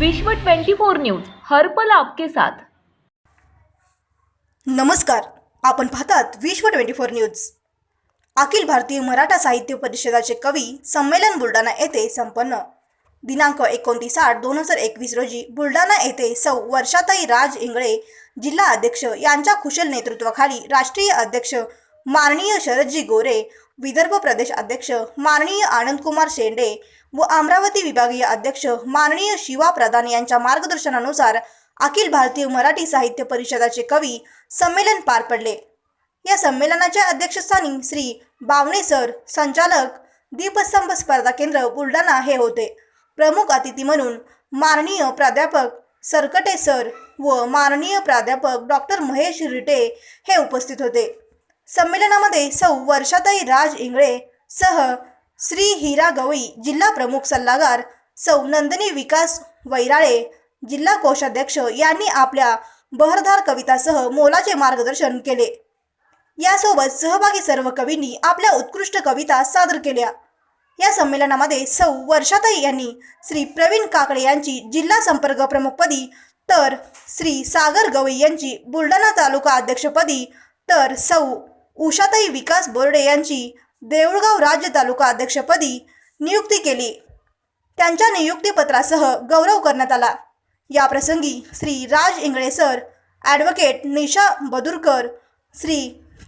विश्व 24 न्यूज हर्पल आपके साथ. नमस्कार आपण पाहतात विश्व twenty four news. Akhil Bharatiya Maratha साहित्य परिषदाचे कवी संमेलन बुलढाणा येथे संपन्न. दिनांक एकोणतीस आठ दोन हजार एकवीस रोजी बुलढाणा येथे सौ वर्षाताई राज इंगळे जिल्हा अध्यक्ष यांच्या कुशल नेतृत्वाखाली राष्ट्रीय अध्यक्ष माननीय शरदजी गोरे विदर्भ प्रदेश अध्यक्ष माननीय आनंदकुमार शेंडे व अमरावती विभागीय अध्यक्ष माननीय शिवा प्रधान यांच्या मार्गदर्शनानुसार अखिल भारतीय मराठी साहित्य परिषदाचे कवी संमेलन पार पडले. या संमेलनाच्या अध्यक्षस्थानी श्री बावणे सर संचालक दीपस्तंभ स्पर्धा केंद्र बुलढाणा हे होते. प्रमुख अतिथी म्हणून माननीय प्राध्यापक सरकटे सर व माननीय प्राध्यापक डॉक्टर महेश रिटे हे उपस्थित होते. संमेलनामध्ये सौ वर्षाताई राज इंगळे सह श्री हिरा गवई जिल्हा प्रमुख सल्लागार सौ नंदिनी विकास वैराळे जिल्हा कोषाध्यक्ष यांनी आपल्या बहरधार कवितासह मोलाचे मार्गदर्शन केले. यासोबत सहभागी सर्व कवींनी आपल्या उत्कृष्ट कविता सादर केल्या. या संमेलनामध्ये सौ वर्षाताई यांनी श्री प्रवीण काकडे यांची जिल्हा संपर्क प्रमुखपदी तर श्री सागर गवई यांची बुलढाणा तालुका अध्यक्षपदी तर सौ उषाताई विकास बोर्डे यांची देऊळगाव राज्य तालुका अध्यक्षपदी नियुक्ती केली. त्यांच्या नियुक्तीपत्रासह गौरव करण्यात आला. याप्रसंगी Shri Raj Ingle sir advocate Nisha Badurkar Shri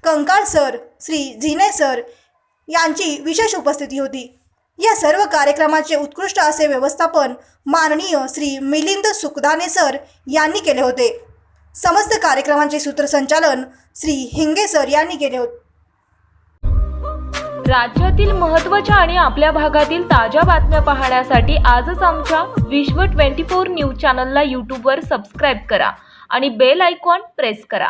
Kankal sir Shri Zine sir यांची विशेष उपस्थिती होती. या सर्व कार्यक्रमाचे उत्कृष्ट असे व्यवस्थापन माननीय श्री मिलिंद सुखदाने सर यांनी केले होते. समस्त कार्यक्रमांचे सूत्रसंचालन श्री हिंगे सर यांनी केले होते. राज्यातील महत्त्वाच्या आणि आपल्या भागातील ताज्या बातम्या पाहण्यासाठी आजच आमच्या विश्व 24 न्यूज चॅनलला यूट्यूबवर सबस्क्राईब करा आणि बेल आयकॉन प्रेस करा.